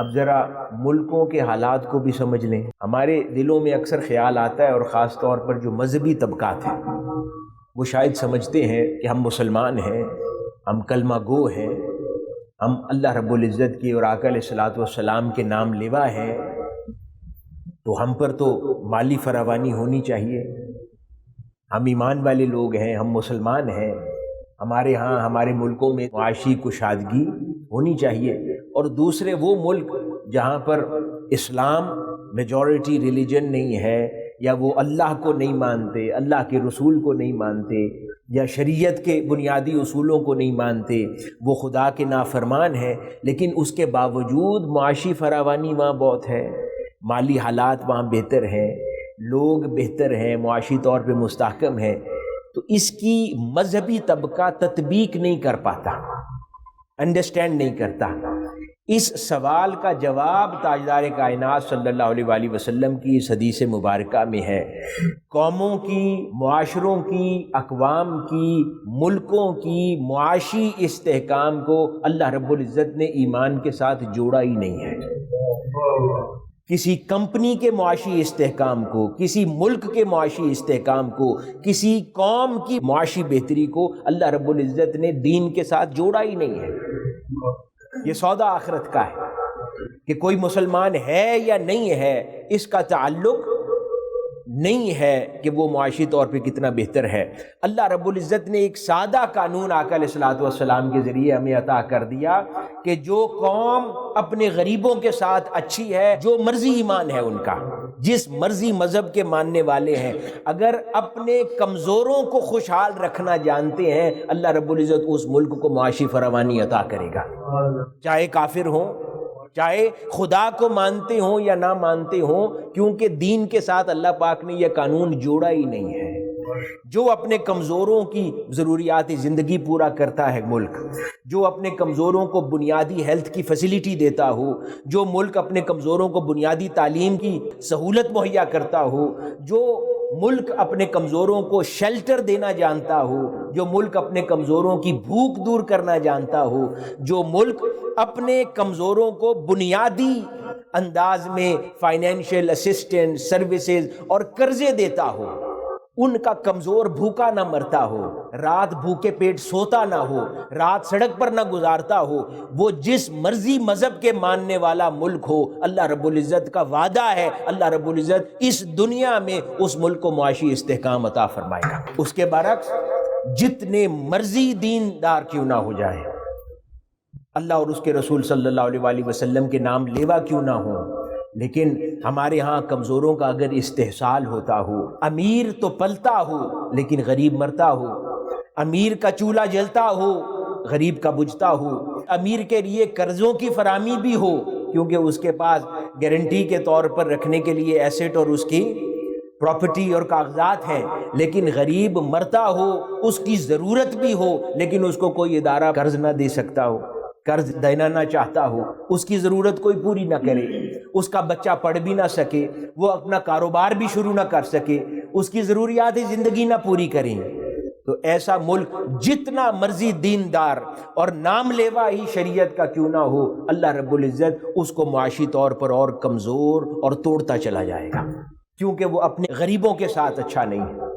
اب ذرا ملکوں کے حالات کو بھی سمجھ لیں۔ ہمارے دلوں میں اکثر خیال آتا ہے اور خاص طور پر جو مذہبی طبقات ہیں، وہ شاید سمجھتے ہیں کہ ہم مسلمان ہیں، ہم کلمہ گو ہیں، ہم اللہ رب العزت کی اور آکل صلاۃ والسلام کے نام لیوا ہیں۔ تو ہم پر تو مالی فراوانی ہونی چاہیے۔ ہم ایمان والے لوگ ہیں، ہم مسلمان ہیں۔ ہمارے ہاں ہمارے ملکوں میں معاشی کشادگی ہونی چاہیے۔ اور دوسرے وہ ملک جہاں پر اسلام میجورٹی ریلیجن نہیں ہے یا وہ اللہ کو نہیں مانتے، اللہ کے رسول کو نہیں مانتے یا شریعت کے بنیادی اصولوں کو نہیں مانتے، وہ خدا کے نافرمان ہیں، لیکن اس کے باوجود معاشی فراوانی وہاں بہت ہے، مالی حالات وہاں بہتر ہیں، لوگ بہتر ہیں، معاشی طور پہ مستحکم ہیں، تو اس کی مذہبی طبقہ تطبیق نہیں کر پاتا انڈرسٹینڈ نہیں کرتا۔ اس سوال کا جواب تاجدار کائنات صلی اللہ علیہ وآلہ وسلم کی اس حدیث مبارکہ میں ہے۔ قوموں کی، معاشروں کی، اقوام کی، ملکوں کی معاشی استحکام کو اللہ رب العزت نے ایمان کے ساتھ جوڑا ہی نہیں ہے۔ کسی کمپنی کے معاشی استحکام کو، کسی ملک کے معاشی استحکام کو، کسی قوم کی معاشی بہتری کو اللہ رب العزت نے دین کے ساتھ جوڑا ہی نہیں ہے۔ یہ سودا آخرت کا ہے کہ کوئی مسلمان ہے یا نہیں ہے، اس کا تعلق نہیں ہے کہ وہ معاشی طور پہ کتنا بہتر ہے۔ اللہ رب العزت نے ایک سادہ قانون آقا علیہ السلاۃ والسلام کے ذریعے ہمیں عطا کر دیا کہ جو قوم اپنے غریبوں کے ساتھ اچھی ہے، جو مرضی ایمان ہے ان کا۔ جس مرضی مذہب کے ماننے والے ہیں۔ اگر اپنے کمزوروں کو خوشحال رکھنا جانتے ہیں، اللہ رب العزت اس ملک کو معاشی فراوانی عطا کرے گا۔ چاہے کافر ہوں، چاہے خدا کو مانتے ہوں یا نہ مانتے ہوں، کیونکہ دین کے ساتھ اللہ پاک نے یہ قانون جوڑا ہی نہیں ہے۔ جو اپنے کمزوروں کی ضروریات زندگی پورا کرتا ہے ملک، جو اپنے کمزوروں کو بنیادی ہیلتھ کی فیسلٹی دیتا ہو، جو ملک اپنے کمزوروں کو بنیادی تعلیم کی سہولت مہیا کرتا ہو، جو ملک اپنے کمزوروں کو شیلٹر دینا جانتا ہو، جو ملک اپنے کمزوروں کی بھوک دور کرنا جانتا ہو، جو ملک اپنے کمزوروں کو بنیادی انداز میں فائنینشیل اسسٹنٹ، سروسز اور قرضے دیتا ہو۔ ان کا کمزور بھوکا نہ مرتا ہو، رات بھوکے پیٹ سوتا نہ ہو، رات سڑک پر نہ گزارتا ہو، وہ جس مرضی مذہب کے ماننے والا ملک ہو، اللہ رب العزت کا وعدہ ہے، اللہ رب العزت اس دنیا میں اس ملک کو معاشی استحکام عطا فرمائے گا۔ اس کے برعکس، جتنے مرضی دین دار کیوں نہ ہو جائے، اللہ اور اس کے رسول صلی اللہ علیہ وآلہ وسلم کے نام لیوا کیوں نہ ہوں لیکن ہمارے ہاں کمزوروں کا اگر استحصال ہوتا ہو، امیر تو پلتا ہو لیکن غریب مرتا ہو، امیر کا چولہا جلتا ہو، غریب کا بجھتا ہو، امیر کے لیے قرضوں کی فراہمی بھی ہو، کیونکہ اس کے پاس گارنٹی کے طور پر رکھنے کے لیے ایسٹ اور اس کی پراپرٹی اور کاغذات ہیں۔ لیکن غریب مرتا ہو، اس کی ضرورت بھی ہو، لیکن اس کو کوئی ادارہ قرض نہ دے سکتا ہو، قرض دینا نہ چاہتا ہو، اس کی ضرورت کوئی پوری نہ کرے۔ اس کا بچہ پڑھ بھی نہ سکے، وہ اپنا کاروبار بھی شروع نہ کر سکے، اس کی ضروریات زندگی نہ پوری کریں۔ تو ایسا ملک جتنا مرضی دیندار اور نام لیوا ہی شریعت کا کیوں نہ ہو، اللہ رب العزت اس کو معاشی طور پر اور کمزور اور توڑتا چلا جائے گا۔ کیونکہ وہ اپنے غریبوں کے ساتھ اچھا نہیں ہے۔